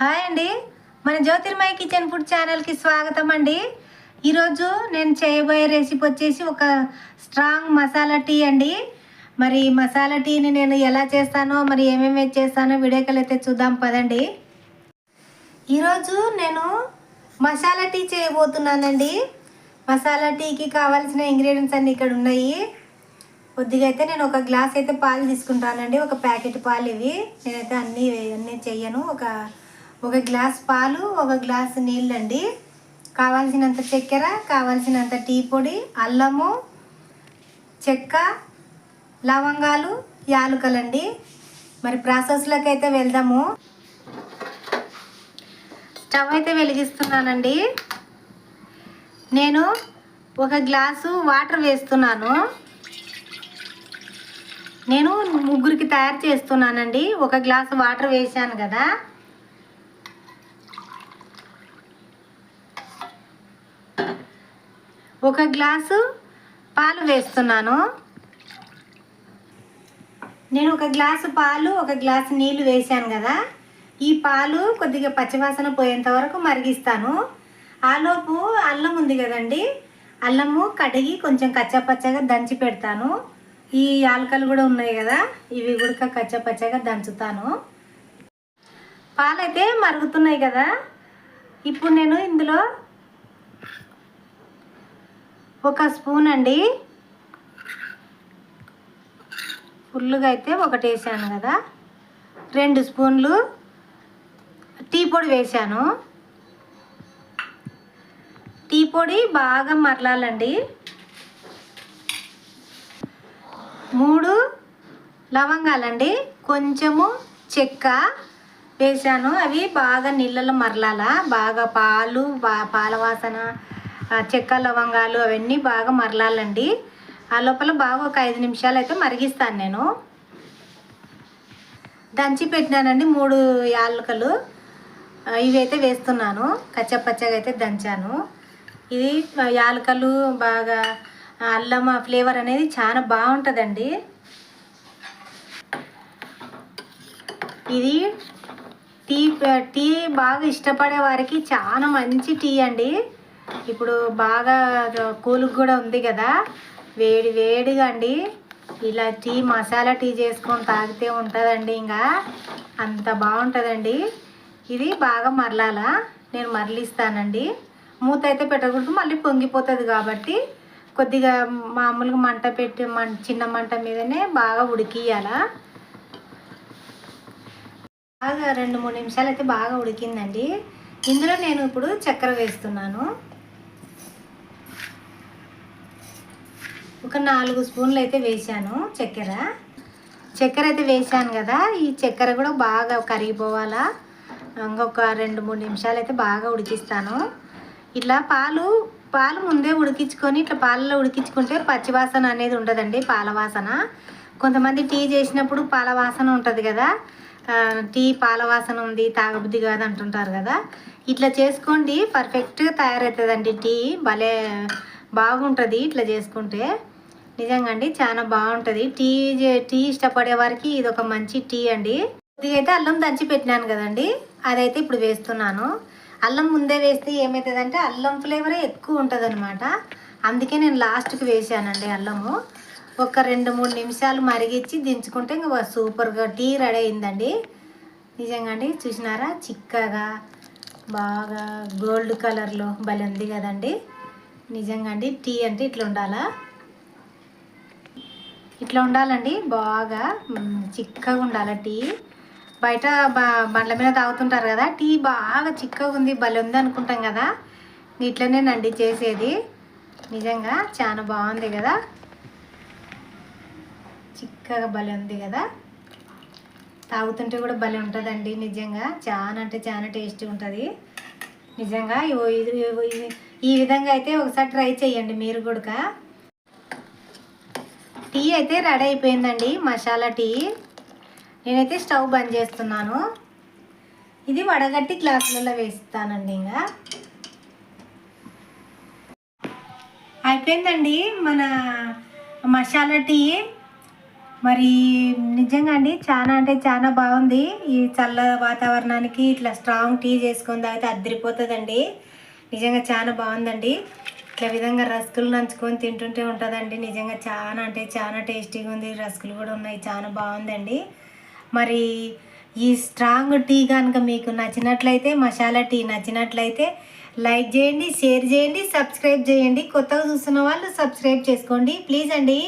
Hi అండి. మన జ్యోతిర్మయ kitchen food ఛానల్కి స్వాగతం అండి ఈరోజు నేను చేయబోయే రెసిపీ వచ్చేసి ఒక స్ట్రాంగ్ మసాలా టీ అండి. మరి మసాలా టీని నేను ఎలా చేస్తానో మరి ఏమేమి చేస్తానో వీడియోకి అయితే చూద్దాం పదండి. ఈరోజు నేను మసాలా టీ చేయబోతున్నానండి. మసాలా టీకి కావాల్సిన ఇంగ్రీడియంట్స్ అన్నీ ఇక్కడ ఉన్నాయి. కొద్దిగా అయితే నేను ఒక గ్లాస్ అయితే పాలు తీసుకుంటానండి. ఒక ప్యాకెట్ పాలు ఇవి. నేనైతే అన్నీ అన్నీ చెయ్యను ఒక ఒక గ్లాస్ పాలు ఒక గ్లాస్ నీళ్ళండి. కావాల్సినంత చక్కెర కావాల్సినంత టీ పొడి అల్లము చెక్క లవంగాలు యాలుకలండి. మరి ప్రాసెస్లోకి అయితే వెళ్దాము. స్టవ్ అయితే వెలిగిస్తున్నానండి. నేను ఒక గ్లాసు వాటర్ వేస్తున్నాను. నేను ముగ్గురికి తయారు చేస్తున్నానండి. ఒక గ్లాసు వాటర్ వేసాను కదా. ఒక గ్లాసు పాలు వేస్తున్నాను. నేను ఒక గ్లాసు పాలు ఒక గ్లాసు నీళ్ళు వేసాను కదా. ఈ పాలు కొద్దిగా పచ్చివాసన పోయేంత వరకు మరిగిస్తాను. ఆలోపు అల్లం ఉంది కదండి అల్లము కడిగి కొంచెం కచ్చపచ్చగా దంచి పెడతాను. ఈ యాలకలు కూడా ఉన్నాయి కదా ఇవి కూడా కచ్చపచ్చగా దంచుతాను. పాలైతే మరుగుతున్నాయి కదా. ఇప్పుడు నేను ఇందులో ఒక స్పూన్ అండి. ఫుల్గా అయితే ఒకటి వేసాను కదా. రెండు స్పూన్లు టీ పొడి వేసాను. టీ పొడి బాగా మరలాలండి. మూడు లవంగాలండి. కొంచెము చెక్క వేసాను. అవి బాగా నీళ్ళలో మరలాలా. బాగా పాలు పాల వాసన చెక్క లవంగాలు అవన్నీ బాగా మరలాలండి. ఆ లోపల బాగా ఒక ఐదు నిమిషాలు అయితే మరిగిస్తాను నేను. దంచి పెట్టినానండి మూడు యాలకలు. ఇవైతే వేస్తున్నాను. కచ్చపచ్చగా అయితే దంచాను. ఇది యాలకలు బాగా అల్లం ఫ్లేవర్ అనేది చాలా బాగుంటుందండి. ఇది టీ టీ బాగా ఇష్టపడే వారికి చాలా మంచి టీ అండి. ఇప్పుడు బాగా కూలుకు కూడా ఉంది కదా. వేడి వేడిగా అండి. ఇలా టీ మసాలా టీ చేసుకొని తాగితే ఉంటుందండి ఇంకా అంత బాగుంటుందండి. ఇది బాగా మరలాలా. నేను మరలిస్తానండి. మూత అయితే పెట్టకూడదు మళ్ళీ పొంగిపోతుంది కాబట్టి. కొద్దిగా మామూలుగా మంట పెట్టి మం చిన్న మంట మీదనే బాగా ఉడికియాల బాగా రెండు మూడు నిమిషాలు అయితే బాగా ఉడికిందండి. ఇందులో నేను ఇప్పుడు చక్కెర వేస్తున్నాను. ఒక నాలుగు స్పూన్లు అయితే వేసాను చక్కెర. చక్కెర అయితే వేసాను కదా ఈ చక్కెర కూడా బాగా కరిగిపోవాలా? ఇంకొక రెండు మూడు నిమిషాలు అయితే బాగా ఉడికిస్తాను. ఇట్లా పాలు పాలు ముందే ఉడికించుకొని ఇట్లా పాలలో ఉడికించుకుంటే పచ్చివాసన అనేది ఉండదండి పాల వాసన. కొంతమంది టీ చేసినప్పుడు పాల వాసన ఉంటుంది కదా టీ పాల వాసన ఉంది తాగబుద్ధి కాదు అంటుంటారు కదా. ఇట్లా చేసుకోండి పర్ఫెక్ట్గా తయారవుతుందండి టీ భలే బాగుంటుంది ఇట్లా చేసుకుంటే. నిజంగా అండి చాలా బాగుంటుంది. టీ చే- టీ ఇష్టపడే వారికి ఇది ఒక మంచి టీ అండి. ఇదిగైతే అల్లం దంచి పెట్టినాను కదండి అదైతే ఇప్పుడు వేస్తున్నాను. అల్లం ముందే వేస్తే ఏమవుతుందంటే అల్లం ఫ్లేవరే ఎక్కువ ఉంటుంది అనమాట అందుకే నేను లాస్ట్కి వేసానండి అల్లము. ఒక రెండు మూడు నిమిషాలు మరిగించి దించుకుంటే ఇంకా సూపర్గా టీ రెడీ అయిందండి. నిజంగా అండి చూసినారా? చిక్కగా బాగా గోల్డ్ కలర్లో భలే ఉంది కదండి. నిజంగా అండి టీ అంటే ఇట్లా ఉండాలా? ఇట్లా ఉండాలండి బాగా చిక్కగా ఉండాలి టీ. బయట బండ్ల మీద తాగుతుంటారు కదా టీ బాగా చిక్కగా ఉంది భలే ఉంది అనుకుంటాం కదా. ఇట్లనేనండి చేసేది. నిజంగా చాలా బాగుంది కదా. చిక్కగా భలే ఉంది కదా. తాగుతుంటే కూడా భలే ఉంటుందండి నిజంగా. చాలా అంటే చాలా టేస్టీ ఉంటుంది. నిజంగా ఇది- ఈ విధంగా అయితే ఒకసారి ట్రై చేయండి మీరు కూడా. టీ అయితే రెడీ అయిపోయిందండి మసాలా టీ. నేనైతే స్టవ్ బంద్ చేస్తున్నాను. ఇది వడగట్టి గ్లాసులలో వేస్తానండి ఇంకా అయిపోయిందండి మన మసాలా టీ. మరి నిజంగా అండి చాలా అంటే చాలా బాగుంది. ఈ చల్ల వాతావరణానికి ఇట్లా స్ట్రాంగ్ టీ చేసుకుని తాగితే అద్దరిపోతుందండి నిజంగా చాలా బాగుందండి. ఇట్లా విధంగా రస్కులు నంచుకొని తింటుంటే ఉంటుందండి. నిజంగా చాలా అంటే చాలా టేస్టీగా ఉంది. రస్కులు కూడా ఉన్నాయి. చాలా బాగుందండి. మరి ఈ స్ట్రాంగ్ టీ కనుక మీకు నచ్చినట్లయితే మసాలా టీ నచ్చినట్లయితే లైక్ చేయండి షేర్ చేయండి సబ్స్క్రైబ్ చేయండి. కొత్తగా చూస్తున్న వాళ్ళు సబ్స్క్రైబ్ చేసుకోండి. ప్లీజ్ అండి.